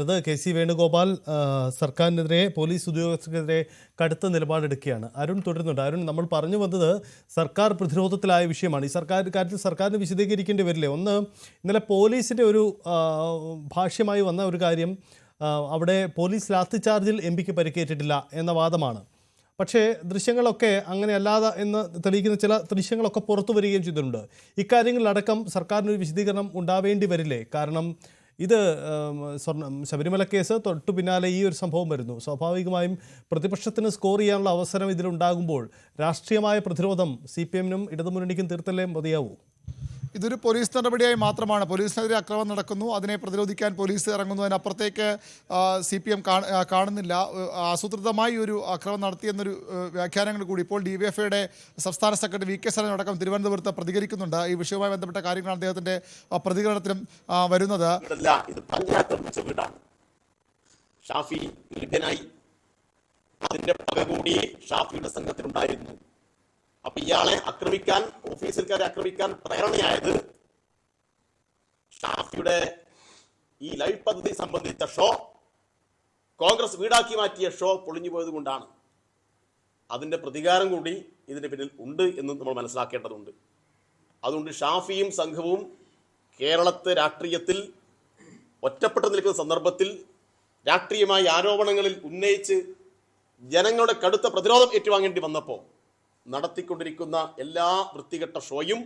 ത് K C Venugopal സർക്കാരിനെതിരെ police ഉദ്യോഗസ്ഥർക്കെതിരെ കടുത്ത നിലപാടെടുക്കുകയാണ്. അരുൺ തുടരുന്നുണ്ട്. അരുൺ നമ്മൾ പറഞ്ഞു വന്നത് സർക്കാർ പ്രതിരോധത്തിലായ വിഷയമാണ്. ഈ സർക്കാർ കാര്യത്തിൽ സർക്കാരിന് വിശദീകരിക്കേണ്ടി വരില്ലേ? ഒന്ന് ഇന്നലെ പോലീസിന്റെ ഒരു ഭാഷ്യമായി വന്ന ഒരു കാര്യം അവിടെ പോലീസ് ലാത്തിചാർജിൽ എം പിക്ക് പരിക്കേറ്റിട്ടില്ല എന്ന വാദമാണ്. പക്ഷേ ദൃശ്യങ്ങളൊക്കെ അങ്ങനെ അല്ലാതെ എന്ന് തെളിയിക്കുന്ന ചില ദൃശ്യങ്ങളൊക്കെ പുറത്തു വരികയും ചെയ്തിട്ടുണ്ട്. ഇക്കാര്യങ്ങളിലടക്കം സർക്കാരിനൊരു വിശദീകരണം ഉണ്ടാവേണ്ടി വരില്ലേ? കാരണം ഇത് സ്വർണം ശബരിമല കേസ് തൊട്ടു പിന്നാലെ ഈ ഒരു സംഭവം വരുന്നു. സ്വാഭാവികമായും പ്രതിപക്ഷത്തിന് സ്കോർ ചെയ്യാനുള്ള അവസരം ഇതിലുണ്ടാകുമ്പോൾ രാഷ്ട്രീയമായ പ്രതിരോധം സി പി എമ്മിനും ഇടതുമുന്നണിക്കും തീർത്തല്ലേ മതിയാവൂ? ഇതൊരു പോലീസ് നടപടിയായി മാത്രമാണ്. പോലീസിനെതിരെ അക്രമം നടക്കുന്നു. അതിനെ പ്രതിരോധിക്കാൻ പോലീസ് ഇറങ്ങുന്നു. അതിനപ്പുറത്തേക്ക് സി പി എം കാണുന്നില്ല. ആസൂത്രിതമായി ഒരു അക്രമം നടത്തിയെന്നൊരു വ്യാഖ്യാനങ്ങൾ കൂടി ഇപ്പോൾ ഡി വി എഫ് ഐയുടെ സംസ്ഥാന സെക്രട്ടറി വി കെ സരൻ അടക്കം തിരുവനന്തപുരത്ത് പ്രതികരിക്കുന്നുണ്ട്. ഈ വിഷയവുമായി ബന്ധപ്പെട്ട കാര്യങ്ങളാണ് അദ്ദേഹത്തിന്റെ പ്രതികരണത്തിലും വരുന്നത്. ഷാഫി അതിന്റെ പക കൂടി ഷാഫിയുടെ സംഘത്തിലുണ്ടായിരുന്നു. അപ്പൊ ഇയാളെ ആക്രമിക്കാൻ ഓഫീസർക്കാരെ ആക്രമിക്കാൻ പ്രേരണയായത് ഷാഫിയുടെ ഈ ലൈഫ് പദ്ധതി സംബന്ധിച്ച ഷോ കോൺഗ്രസ് വീടാക്കി മാറ്റിയ ഷോ പൊളിഞ്ഞു പോയത് കൊണ്ടാണ്. അതിന്റെ പ്രതികാരം കൂടി ഇതിന്റെ പിന്നിൽ ഉണ്ട് എന്ന് നമ്മൾ മനസ്സിലാക്കേണ്ടതുണ്ട്. അതുകൊണ്ട് ഷാഫിയും സംഘവും കേരളത്തെ രാഷ്ട്രീയത്തിൽ ഒറ്റപ്പെട്ടു നിൽക്കുന്ന സന്ദർഭത്തിൽ രാഷ്ട്രീയമായ ആരോപണങ്ങളിൽ ഉന്നയിച്ച് ജനങ്ങളുടെ കടുത്ത പ്രതിരോധം ഏറ്റുവാങ്ങേണ്ടി വന്നപ്പോൾ നടത്തിക്കൊണ്ടിരിക്കുന്ന എല്ലാ വൃത്തികെട്ട ഷോയും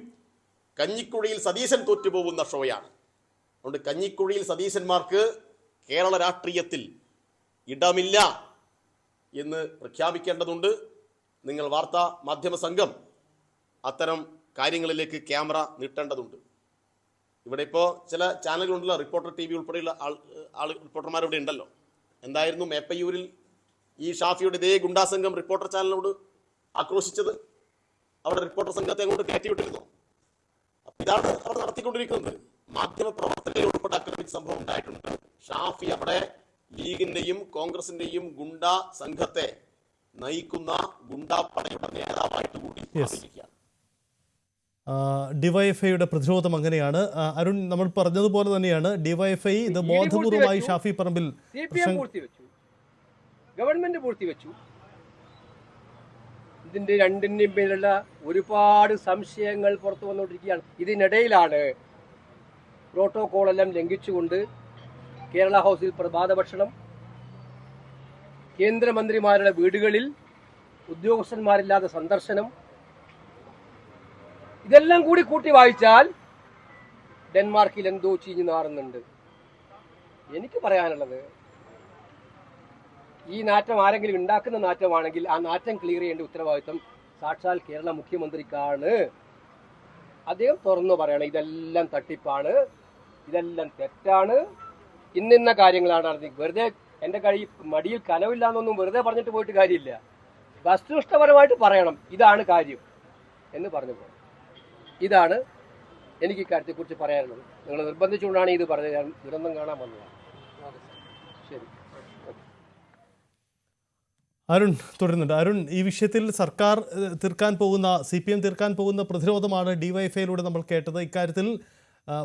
കഞ്ഞിക്കുഴിയിൽ സതീശൻ തോറ്റുപോകുന്ന ഷോയാണ്. അതുകൊണ്ട് കഞ്ഞിക്കുഴിയിൽ സതീശന്മാർക്ക് കേരള രാഷ്ട്രീയത്തിൽ ഇടമില്ല എന്ന് പ്രഖ്യാപിക്കേണ്ടതുണ്ട്. നിങ്ങൾ വാർത്താ മാധ്യമ സംഘം അത്തരം കാര്യങ്ങളിലേക്ക് ക്യാമറ നീട്ടേണ്ടതുണ്ട്. ഇവിടെ ഇപ്പോൾ ചില ചാനലുകളുണ്ടല്ലോ റിപ്പോർട്ടർ ടി വി ഉൾപ്പെടെയുള്ള ആൾ ആൾ റിപ്പോർട്ടർമാരിവിടെ ഉണ്ടല്ലോ. എന്തായിരുന്നു മേപ്പയ്യൂരിൽ ഈ ഷാഫിയുടെ ഇതേ ഗുണ്ടാസംഘം റിപ്പോർട്ടർ ചാനലിനോട് ആക്രോശിച്ചത് അവിടെ റിപ്പോർട്ടർ സംഘത്തെ അങ്ങോട്ട് കയറ്റിവിട്ടിരുന്നു അപ്പൊ ഇതാണ് അവർ നടത്തിക്കൊണ്ടിരിക്കുന്നത്. മാധ്യമ പ്രവർത്തകരെ ഉൾപ്പെടെ അക്രമിക് സംഭവം ഉണ്ടായിട്ടുണ്ട്. ഷാഫി അവിടെ ലീഗിന്റെയും കോൺഗ്രസിന്റെയും ഗുണ്ട സംഘത്തെ നയിക്കുന്ന ഗുണ്ടാപ്പടയുടെ നേതാവായിട്ട് കൂടി ഡിവൈഎഫ്ഐയുടെ പ്രതിരോധം അങ്ങനെയാണ്. അരുൺ നമ്മൾ പറഞ്ഞതുപോലെ തന്നെയാണ് ഡിവൈഎഫ്ഐ ഇത് ബോധപൂർവമായി ഷാഫി പറമ്പിൽ ഗവൺമെന്റ് പൂർത്തി വെച്ചു പൂഴ്ത്തിവെച്ചു ഗവൺമെന്റ് പൂഴ്ത്തിവെച്ചു ഇതിന്റെ രണ്ടിന്റെയും പേരിലുള്ള ഒരുപാട് സംശയങ്ങൾ പുറത്തു വന്നുകൊണ്ടിരിക്കുകയാണ്. ഇതിനിടയിലാണ് പ്രോട്ടോകോൾ എല്ലാം ലംഘിച്ചുകൊണ്ട് കേരള ഹൗസിൽ പ്രഭാത ഭക്ഷണം കേന്ദ്രമന്ത്രിമാരുടെ വീടുകളിൽ ഉദ്യോഗസ്ഥന്മാരില്ലാതെ സന്ദർശനം ഇതെല്ലാം കൂടി കൂട്ടി വായിച്ചാൽ ഡെൻമാർക്കിൽ എന്തോ ചീഞ്ഞു നാറുന്നുണ്ട്. എനിക്ക് പറയാനുള്ളത് ഈ നാറ്റം ആരെങ്കിലും ഉണ്ടാക്കുന്ന നാറ്റമാണെങ്കിൽ ആ നാറ്റം ക്ലിയർ ചെയ്യേണ്ട ഉത്തരവാദിത്വം സാക്ഷാൽ കേരള മുഖ്യമന്ത്രിക്കാണ്. അദ്ദേഹം തുറന്നു പറയണം ഇതെല്ലാം തട്ടിപ്പാണ് ഇതെല്ലാം തെറ്റാണ്. ഇന്നിന്ന കാര്യങ്ങളാണ് നടന്നത്. വെറുതെ എന്റെ കഴി മടിയിൽ കനവില്ല എന്നൊന്നും വെറുതെ പറഞ്ഞിട്ട് പോയിട്ട് കാര്യമില്ല. വസ്തുനിഷ്ഠപരമായിട്ട് പറയണം. ഇതാണ് കാര്യം. എന്ന് പറഞ്ഞു പോകും ഇതാണ് എനിക്ക് ഇക്കാര്യത്തെക്കുറിച്ച് പറയാനുള്ളത്. നിങ്ങൾ നിർബന്ധിച്ചുകൊണ്ടാണ് ഇത് പറഞ്ഞത്. ഞാൻ ദുരന്തം കാണാൻ വന്നത് ശരി. അരുൺ തുടരുന്നുണ്ട്. അരുൺ ഈ വിഷയത്തിൽ സർക്കാർ തീർക്കാൻ പോകുന്ന സി പി എം തീർക്കാൻ പോകുന്ന പ്രതിരോധമാണ് ഡിവൈഫൈയിലൂടെ നമ്മൾ കേട്ടത്. ഇക്കാര്യത്തിൽ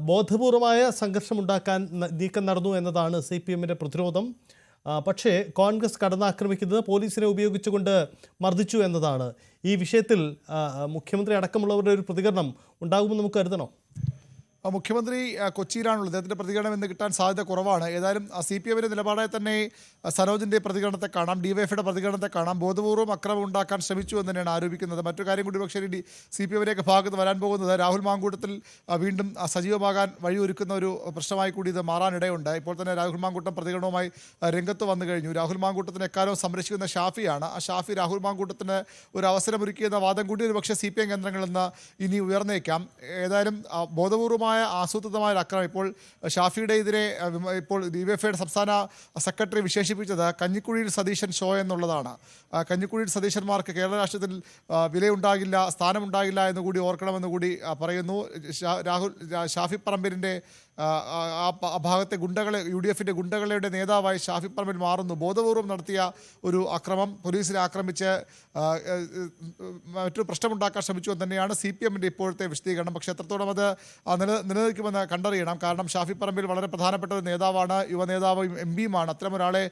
ബോധപൂർവമായ സംഘർഷമുണ്ടാക്കാൻ നീക്കം നടന്നു എന്നതാണ് സി പി എമ്മിന്റെ പ്രതിരോധം പക്ഷേ കോൺഗ്രസ് കടന്നാക്രമിക്കുന്നത് പോലീസിനെ ഉപയോഗിച്ചുകൊണ്ട് മർദ്ദിച്ചു എന്നതാണ്. ഈ വിഷയത്തിൽ മുഖ്യമന്ത്രി അടക്കമുള്ളവരുടെ ഒരു പ്രതികരണം ഉണ്ടാകുമെന്ന് നമുക്ക് കരുതണോ? മുഖ്യമന്ത്രി കൊച്ചിയിലാണുള്ളത്. അദ്ദേഹത്തിന്റെ പ്രതികരണം എന്ന് കിട്ടാൻ സാധ്യത കുറവാണ്. ഏതായാലും സി പി എമ്മിന്റെ നിലപാടായി തന്നെ സരോജിന്റെ പ്രതികരണത്തെ കാണാം ഡിവൈഎഫിയുടെ പ്രതികരണത്തെ കാണാം. ബോധപൂർവം അക്രമം ഉണ്ടാക്കാൻ ശ്രമിച്ചു എന്ന് തന്നെയാണ് ആരോപിക്കുന്നത്. മറ്റു കാര്യം കൂടി പക്ഷേ ഡി സി പി എമ്മിന്റെയൊക്കെ ഭാഗത്ത് വരാൻ പോകുന്നത് രാഹുൽ മാങ്കൂട്ടത്തിൽ വീണ്ടും സജീവമാകാൻ വഴിയൊരുക്കുന്ന ഒരു പ്രശ്നമായി കൂടി ഇത് മാറാനിടയുണ്ട്. ഇപ്പോൾ തന്നെ രാഹുൽ മാങ്കൂട്ടം പ്രതികരണവുമായി രംഗത്ത് വന്നു കഴിഞ്ഞു. രാഹുൽ മാങ്കൂട്ടത്തിന് എക്കാലവും സംരക്ഷിക്കുന്ന ഷാഫിയാണ്. ആ ഷാഫി രാഹുൽ മാങ്കൂട്ടത്തിന് ഒരു അവസരമൊരുക്കിയെന്ന വാദം കൂടി ഒരു പക്ഷേ സി പി എം കേന്ദ്രങ്ങളിൽ നിന്ന് ഇനി ഉയർന്നേക്കാം. ഏതായാലും ആ, ബോധപൂർവമായ ആസൂത്രിതമായ ഒരു അക്രമം. ഇപ്പോൾ ഷാഫിയുടെ എതിരെ ഇപ്പോൾ ഡി വി എഫ് ഐയുടെ സംസ്ഥാന സെക്രട്ടറി വിശേഷിപ്പിച്ചത് കഞ്ഞിക്കുഴിയിൽ സതീശൻ ഷോ എന്നുള്ളതാണ്. കഞ്ഞിക്കുഴിയിൽ സതീശന്മാർക്ക് കേരള രാഷ്ട്രീയത്തിൽ വിലയുണ്ടാകില്ല സ്ഥാനമുണ്ടാകില്ല എന്നുകൂടി ഓർക്കണമെന്ന് കൂടി പറയുന്നു. രാഹുൽ ഷാഫി പറമ്പിലിന്റെ ആ, ഭാഗത്തെ ഗുണ്ടകളെ യു ഡി എഫിന്റെ ഗുണ്ടകളുടെ നേതാവായി ഷാഫി പറമ്പിൽ മാറുന്നു. ബോധപൂർവം നടത്തിയ ഒരു അക്രമം പോലീസിനെ ആക്രമിച്ച് മറ്റൊരു പ്രശ്നമുണ്ടാക്കാൻ ശ്രമിച്ചു എന്ന് തന്നെയാണ് സി പി എമ്മിന്റെ ഇപ്പോഴത്തെ വിശദീകരണം. പക്ഷേ എത്രത്തോളം അത് നില നിലനിൽക്കുമെന്ന് കണ്ടറിയണം. കാരണം ഷാഫി പറമ്പിൽ വളരെ പ്രധാനപ്പെട്ട ഒരു നേതാവാണ് യുവ നേതാവ് എം പിയുമാണ്. അത്തരം ഒരാളെ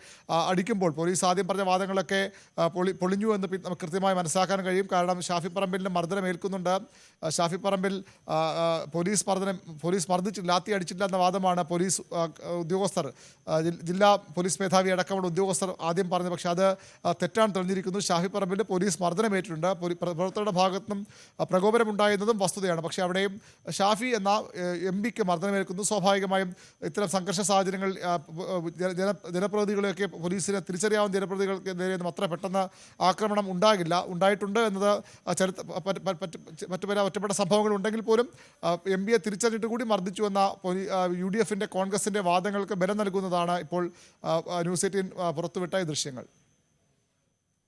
അടിക്കുമ്പോൾ പോലീസ് ആദ്യം പറഞ്ഞ വാദങ്ങളൊക്കെ പൊളി പൊളിഞ്ഞു എന്ന് നമുക്ക് കൃത്യമായി മനസ്സിലാക്കാൻ കഴിയും. കാരണം ഷാഫി പറമ്പിലിന് മർദ്ദനം ഏൽക്കുന്നുണ്ട് ഷാഫി പറമ്പിൽ പോലീസ് മർദ്ദനം പോലീസ് മർദ്ദിച്ച് ലാത്തി അടിച്ചില്ല എന്ന വാദമാണ് പോലീസ് ഉദ്യോഗസ്ഥർ. ജില്ലാ പോലീസ് മേധാവി അടക്കമുള്ള ഉദ്യോഗസ്ഥർ ആദ്യം പറഞ്ഞത്. പക്ഷേ അത് തെറ്റാണ് തെളിഞ്ഞിരിക്കുന്നു. ഷാഫി പറമ്പിൽ പോലീസ് മർദ്ദനമേറ്റിട്ടുണ്ട്. പ്രവർത്തകരുടെ ഭാഗത്തു നിന്നും പ്രകോപനമുണ്ടായിരുന്നതും വസ്തുതയാണ്. പക്ഷേ അവിടെയും ഷാഫി എന്ന എം പിക്ക് മർദ്ദനമേൽക്കുന്നു. സ്വാഭാവികമായും ഇത്തരം സംഘർഷ സാഹചര്യങ്ങൾ ജന- ജന ജനപ്രതിനിധികളെയൊക്കെ പോലീസിനെ തിരിച്ചറിയാവുന്ന നേരെ അത്ര പെട്ടെന്ന് ആക്രമണം ഉണ്ടാകില്ല. ഉണ്ടായിട്ടുണ്ട് എന്നത് ചരിത്ര മറ്റു പല ഒറ്റപ്പെട്ട സംഭവങ്ങൾ ഉണ്ടെങ്കിൽ പോലും എം പിയെ തിരിച്ചറിഞ്ഞിട്ട് കൂടി മർദ്ദിച്ചു എന്ന യു ഡി എഫിന്റെ കോൺഗ്രസിന്റെ വാദങ്ങൾക്ക് ബലം നൽകുന്നതാണ് ഇപ്പോൾ ന്യൂസ് എയ്റ്റീൻ പുറത്തുവിട്ട ഈ ദൃശ്യങ്ങൾ.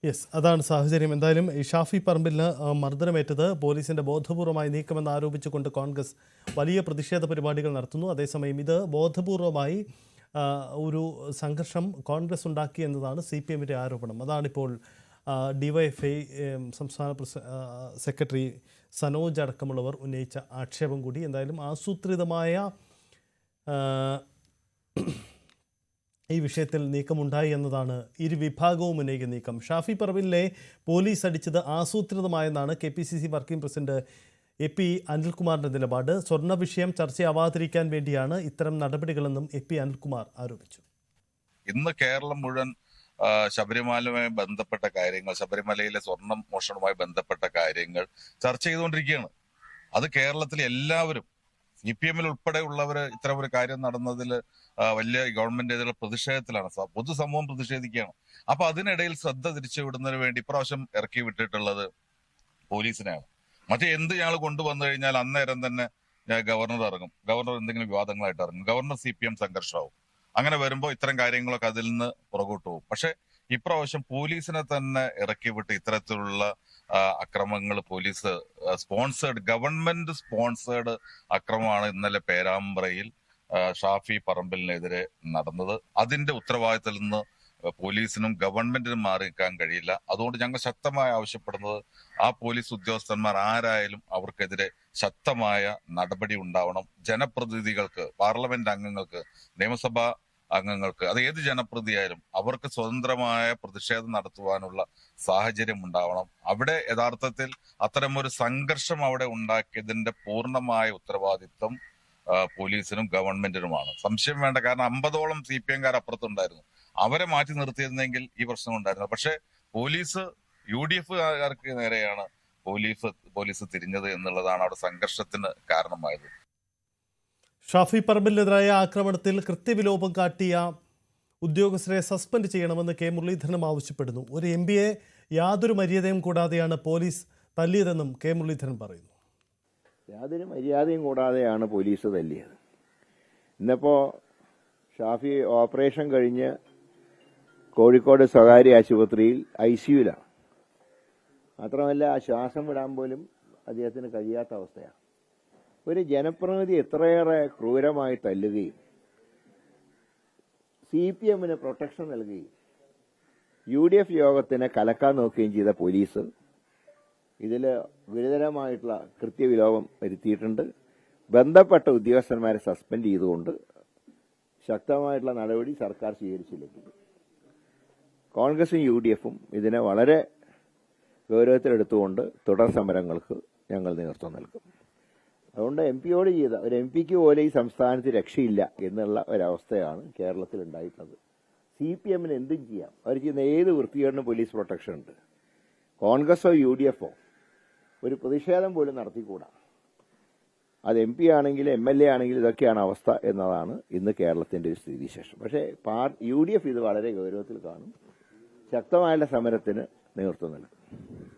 യെസ് അതാണ് സാഹചര്യം. എന്തായാലും ഷാഫി പറമ്പിലിന് മർദ്ദനമേറ്റത് പോലീസിന്റെ ബോധപൂർവമായി നീക്കമെന്ന് ആരോപിച്ചുകൊണ്ട് കോൺഗ്രസ് വലിയ പ്രതിഷേധ പരിപാടികൾ നടത്തുന്നു. അതേസമയം ഇത് ബോധപൂർവമായി ഒരു സംഘർഷം കോൺഗ്രസ് ഉണ്ടാക്കി എന്നതാണ് സി പി എമ്മിന്റെ ആരോപണം. അതാണിപ്പോൾ ഡിവൈഎഫ്ഐ സംസ്ഥാന സെക്രട്ടറി സനോജ് അടക്കമുള്ളവർ ഉന്നയിച്ച ആക്ഷേപം കൂടി. എന്തായാലും ആസൂത്രിതമായ ഈ വിഷയത്തിൽ നീക്കമുണ്ടായി എന്നതാണ് ഇരു വിഭാഗവും ഉന്നയിക്കുന്ന നീക്കം. ഷാഫി പറവിലെ പോലീസ് അടിച്ചത് ആസൂത്രിതമായെന്നാണ് K P C C working president A P അനിൽകുമാറിന്റെ നിലപാട്. സ്വർണ വിഷയം ചർച്ചയാവാതിരിക്കാൻ വേണ്ടിയാണ് ഇത്തരം നടപടികളെന്നും എ പി അനിൽകുമാർ ആരോപിച്ചു. ഇന്ന് കേരളം മുഴുവൻ ശബരിമലയുമായി ബന്ധപ്പെട്ട കാര്യങ്ങൾ ശബരിമലയിലെ സ്വർണം മോഷണവുമായി ബന്ധപ്പെട്ട കാര്യങ്ങൾ ചർച്ച ചെയ്തുകൊണ്ടിരിക്കുകയാണ്. അത് കേരളത്തിലെ എല്ലാവരും സി പി എമ്മിൽ ഉൾപ്പെടെ ഉള്ളവർ ഇത്തരം ഒരു കാര്യം നടന്നതിൽ വലിയ ഗവൺമെന്റ് ഗവൺമെന്റിനെതിരെ പ്രതിഷേധത്തിലാണ്. പൊതുസമൂഹം പ്രതിഷേധിക്കുകയാണ്. അപ്പൊ അതിനിടയിൽ ശ്രദ്ധ തിരിച്ചുവിടുന്നതിന് വേണ്ടി ഇപ്രാവശ്യം ഇറക്കി വിട്ടിട്ടുള്ളത് പോലീസിനെയാണ്. മറ്റേ എന്ത് ഞങ്ങൾ കൊണ്ടുവന്നു കഴിഞ്ഞാൽ അന്നേരം തന്നെ ഗവർണർ ഇറങ്ങും. ഗവർണർ എന്തെങ്കിലും വിവാദങ്ങളായിട്ട് ഇറങ്ങും. ഗവർണർ സി പി എം സംഘർഷമാവും. അങ്ങനെ വരുമ്പോൾ ഇത്തരം കാര്യങ്ങളൊക്കെ അതിൽ നിന്ന് പുറകോട്ട് പോകും. പക്ഷെ ഇപ്രാവശ്യം പോലീസിനെ തന്നെ ഇറക്കി വിട്ട് ഇത്തരത്തിലുള്ള അക്രമങ്ങൾ പോലീസ് സ്പോൺസേഡ് ഗവൺമെന്റ് സ്പോൺസേഡ് അക്രമമാണ് ഇന്നലെ പേരാമ്പ്രയിൽ ഷാഫി പറമ്പലിനെതിരെ നടന്നത്. അതിന്റെ ഉത്തരവാദിത്തത്തിൽ നിന്ന് പോലീസിനും ഗവൺമെന്റിനും മാറി നിൽക്കാൻ കഴിയില്ല. അതുകൊണ്ട് ഞങ്ങൾ ശക്തമായി ആവശ്യപ്പെടുന്നത് ആ പോലീസ് ഉദ്യോഗസ്ഥന്മാർ ആരായാലും അവർക്കെതിരെ ശക്തമായ നടപടി ഉണ്ടാവണം. ജനപ്രതിനിധികൾക്ക് പാർലമെന്റ് അംഗങ്ങൾക്ക് നിയമസഭാ അംഗങ്ങൾക്ക് അത് ഏത് ജനപ്രതിയായാലും അവർക്ക് സ്വതന്ത്രമായ പ്രതിഷേധം നടത്തുവാനുള്ള സാഹചര്യം ഉണ്ടാവണം. അവിടെ യഥാർത്ഥത്തിൽ അത്തരമൊരു സംഘർഷം അവിടെ ഉണ്ടാക്കിയതിന്റെ പൂർണമായ ഉത്തരവാദിത്വം പോലീസിനും ഗവൺമെന്റിനുമാണ്. സംശയം വേണ്ട കാരണം അമ്പതോളം സി പി എംകാർ അപ്പുറത്തുണ്ടായിരുന്നു. അവരെ മാറ്റി നിർത്തിയിരുന്നെങ്കിൽ ഈ പ്രശ്നം ഉണ്ടായിരുന്നു. പക്ഷെ പോലീസ് യു ഡി എഫ് കാർക്ക് നേരെയാണ് പോലീസ് പോലീസ് തിരിഞ്ഞത് എന്നുള്ളതാണ് അവിടെ സംഘർഷത്തിന് കാരണമായത്. ഷാഫി പറമ്പിലിനെതിരായ ആക്രമണത്തിൽ കൃത്യവിലോപം കാട്ടിയ ഉദ്യോഗസ്ഥരെ സസ്പെൻഡ് ചെയ്യണമെന്ന് കെ മുരളീധരനും ആവശ്യപ്പെടുന്നു. ഒരു എം പിയെ യാതൊരു മര്യാദയും കൂടാതെയാണ് പോലീസ് തല്ലിയതെന്നും കെ മുരളീധരൻ പറയുന്നു. യാതൊരു മര്യാദയും കൂടാതെയാണ് പോലീസ് തല്ലിയത്. ഇന്നിപ്പോൾ ഷാഫി ഓപ്പറേഷൻ കഴിഞ്ഞ് കോഴിക്കോട് സ്വകാര്യ ആശുപത്രിയിൽ ഐ സിയുലാണ് മാത്രമല്ല ശ്വാസം വിടാൻ പോലും അദ്ദേഹത്തിന് കഴിയാത്ത അവസ്ഥയാണ്. ഒരു ജനപ്രതിനിധി എത്രയേറെ ക്രൂരമായി തല്ലുകയും സി പി എമ്മിന് പ്രൊട്ടക്ഷൻ നൽകുകയും യു ഡി എഫ് യോഗത്തിനെ കലക്കാൻ നോക്കുകയും ചെയ്ത പോലീസ് ഇതിൽ ഗുരുതരമായിട്ടുള്ള കൃത്യവിലോപം വരുത്തിയിട്ടുണ്ട്. ബന്ധപ്പെട്ട ഉദ്യോഗസ്ഥന്മാരെ സസ്പെൻഡ് ചെയ്തുകൊണ്ട് ശക്തമായിട്ടുള്ള നടപടി സർക്കാർ സ്വീകരിച്ചില്ലെങ്കിൽ. കോൺഗ്രസും യു ഡി എഫും ഇതിനെ വളരെ ഗൗരവത്തിലെടുത്തുകൊണ്ട് തുടർ സമരങ്ങൾക്ക് ഞങ്ങൾ നേതൃത്വം നൽകും. അതുകൊണ്ട് എം പിയോട് ചെയ്ത ഒരു എം പിക്ക് പോലെ ഈ സംസ്ഥാനത്ത് രക്ഷയില്ല എന്നുള്ള ഒരവസ്ഥയാണ് കേരളത്തിൽ ഉണ്ടായിട്ടുള്ളത്. സി പി എമ്മിന് എന്തും ചെയ്യാം. അവർ ചെയ്യുന്ന ഏത് വൃത്തികേടിനും പോലീസ് പ്രൊട്ടക്ഷൻ ഉണ്ട്. കോൺഗ്രസോ യു ഡി എഫോ ഒരു പ്രതിഷേധം പോലും നടത്തിക്കൂടാ. അത് എം പി ആണെങ്കിലും എം എൽ എ ആണെങ്കിലും ഇതൊക്കെയാണ് അവസ്ഥ എന്നതാണ് ഇന്ന് കേരളത്തിന്റെ ഒരു സ്ഥിതിവിശേഷം. പക്ഷേ പാർ യു ഡി എഫ് ഇത് വളരെ ഗൗരവത്തിൽ കാണും. ശക്തമായ സമരത്തിന് നേതൃത്വം നൽകും.